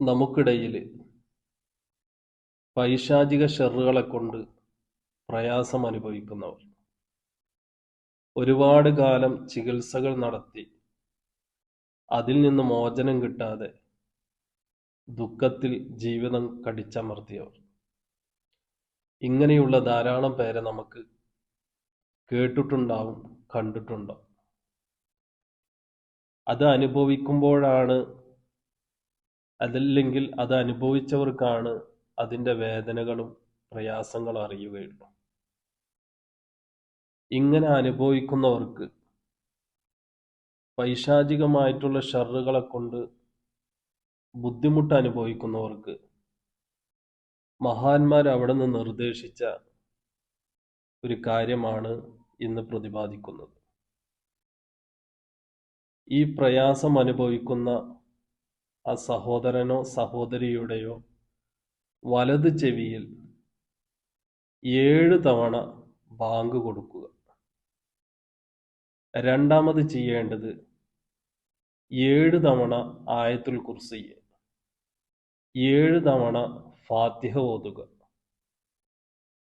നമുക്കിടയിൽ പൈശാചിക പ്രയാസം അനുഭവിക്കുന്നവർ. ഒരുപാട് കാലം ചികിത്സകൾ നടത്തി അതിൽ നിന്ന് മോചനം കിട്ടാതെ ദുഃഖത്തിൽ ജീവിതം കടിച്ചമർത്തിയവർ. ഇങ്ങനെയുള്ള ധാരാളം പേരെ നമുക്ക് കേട്ടിട്ടുണ്ടാവും കണ്ടിട്ടുണ്ടാവും. അത് അനുഭവിക്കുമ്പോഴാണ് അതല്ലെങ്കിൽ അത് അനുഭവിച്ചവർക്കാണ് അതിന്റെ വേദനകളും പ്രയാസങ്ങളും അറിയുകയുള്ളൂ. ഇങ്ങനെ അനുഭവിക്കുന്നവർക്ക് പൈശാചികമായിട്ടുള്ള ഷറുകളെ കൊണ്ട് ബുദ്ധിമുട്ട് അനുഭവിക്കുന്നവർക്ക് മഹാന്മാർ അവിടെ നിന്ന് നിർദ്ദേശിച്ച ഒരു കാര്യമാണ് ഇന്ന് പ്രതിപാദിക്കുന്നത്. ഈ പ്രയാസം അനുഭവിക്കുന്ന ആ സഹോദരനോ സഹോദരിയുടെയോ വലത് ചെവിയിൽ ഏഴ് തവണ ബാങ്ക് കൊടുക്കുക. രണ്ടാമത് ചെയ്യേണ്ടത് ഏഴ് തവണ ആയത്തുൽ കുർസി ഏഴ് തവണ ഫാത്തിഹ ഓതുക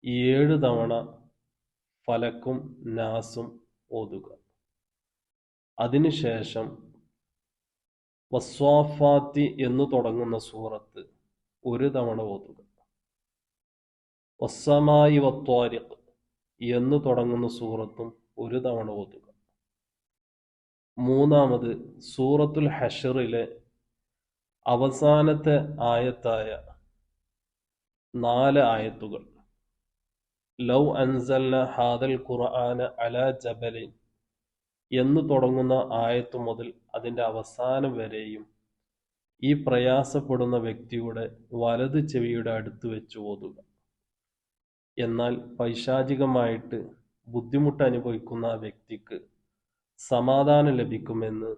ഏഴ് തവണ ഫലക്കും നാസും ഓതുക. അതിനുശേഷം വസ്വാഫാത്തി എന്ന് തുടങ്ങുന്ന സൂറത്ത് ഒരു തവണ ഓതുക. വസ്സമായി വത്വാരിഖ് എന്ന് തുടങ്ങുന്ന സൂറത്തും ഒരു തവണ ഓതുക. മൂന്നാമത് സൂറത്തുൽ ഹഷറിലെ അവസാനത്തെ ആയത്തായ നാല് ആയത്തുകൾ. ലൗ അൻസൽ ഹാദൽ ഖുർആന അല ജബലിൻ എന്ന് തുടങ്ങുന്ന ആയത്ത് മുതൽ അതിന്റെ അവസാനം വരെയും ഈ പ്രയാസപ്പെടുന്ന വ്യക്തിയുടെ വലത് ചെവിയുടെ അടുത്ത് വെച്ച് ഓതുക. എന്നാൽ പൈശാചികമായിട്ട് ബുദ്ധിമുട്ട് അനുഭവിക്കുന്ന ആ വ്യക്തിക്ക് സമാധാനം ലഭിക്കുമെന്ന്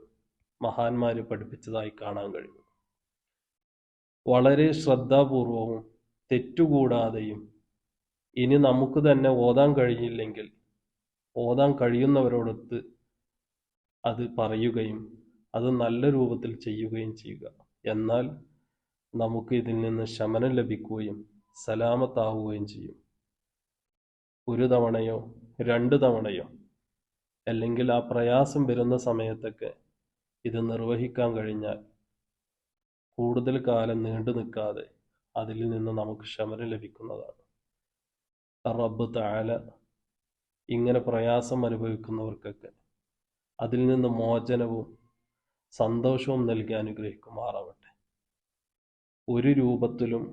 മഹാന്മാർ പഠിപ്പിച്ചതായി കാണാൻ കഴിയും. വളരെ ശ്രദ്ധാപൂർവവും തെറ്റുകൂടാതെയും ഇനി നമുക്ക് തന്നെ ഓതാൻ കഴിഞ്ഞില്ലെങ്കിൽ ഓതാൻ കഴിയുന്നവരോടൊത്ത് അത് പറയുകയും അത് നല്ല രൂപത്തിൽ ചെയ്യുകയും ചെയ്യുക. എന്നാൽ നമുക്ക് ഇതിൽ നിന്ന് ശമനം ലഭിക്കുകയും സലാമത്താവുകയും ചെയ്യും. ഒരു തവണയോ രണ്ട് തവണയോ അല്ലെങ്കിൽ ആ പ്രയാസം വരുന്ന സമയത്തൊക്കെ ഇത് നിർവഹിക്കാൻ കഴിഞ്ഞാൽ കൂടുതൽ കാലം നീണ്ടു നിൽക്കാതെ അതിൽ നിന്ന് നമുക്ക് ശമനം ലഭിക്കുന്നതാണ്. റബ്ബ് താല ഇങ്ങനെ പ്രയാസം അനുഭവിക്കുന്നവർക്കൊക്കെ അതിൽ നിന്ന് മോചനവും സന്തോഷവും നൽകി അനുഗ്രഹിക്കുമാറാവട്ടെ. ഒരു രൂപത്തിലും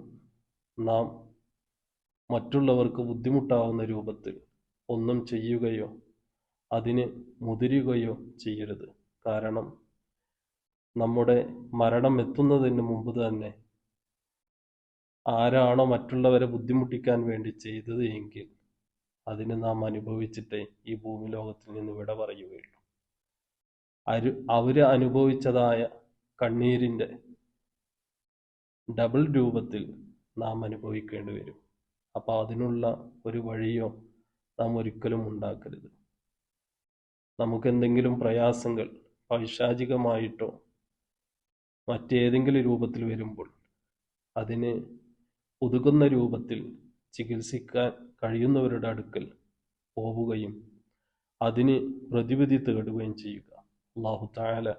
നാം മറ്റുള്ളവർക്ക് ബുദ്ധിമുട്ടാവുന്ന രൂപത്തിൽ ഒന്നും ചെയ്യുകയോ അതിന് മുതിരുകയോ ചെയ്യരുത്. കാരണം നമ്മുടെ മരണം എത്തുന്നതിന് മുമ്പ് തന്നെ ആരാണോ മറ്റുള്ളവരെ ബുദ്ധിമുട്ടിക്കാൻ വേണ്ടി ചെയ്തത് എങ്കിൽ അതിന് നാം അനുഭവിച്ചിട്ടേ ഈ ഭൂമി ലോകത്തിൽ നിന്ന് വിട പറയുകയുള്ളൂ. അരു അവർ അനുഭവിച്ചതായ കണ്ണീരിന്റെ ഡബിൾ രൂപത്തിൽ നാം അനുഭവിക്കേണ്ടി വരും. അപ്പോൾ അതിനുള്ള ഒരു വഴിയോ നാം ഒരിക്കലും ഉണ്ടാക്കരുത്. നമുക്കെന്തെങ്കിലും പ്രയാസങ്ങൾ പൈശാചികമായിട്ടോ മറ്റേതെങ്കിലും രൂപത്തിൽ വരുമ്പോൾ അതിന് ഒതുകുന്ന രൂപത്തിൽ ചികിത്സിക്കാൻ കഴിയുന്നവരുടെ അടുക്കൽ പോവുകയും അതിന് പ്രതിവിധി തേടുകയും ചെയ്യുക. അള്ളാഹു താല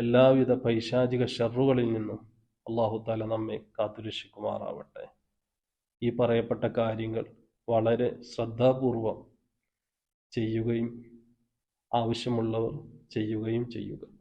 എല്ലാവിധ പൈശാചിക ഷെറുകളിൽ നിന്നും അള്ളാഹു താല നമ്മെ കാത്തുരക്ഷിക്കുമാറാവട്ടെ. ഈ പറയപ്പെട്ട കാര്യങ്ങൾ വളരെ ശ്രദ്ധാപൂർവം ചെയ്യുകയും ആവശ്യമുള്ളവർ ചെയ്യുകയും ചെയ്യുക.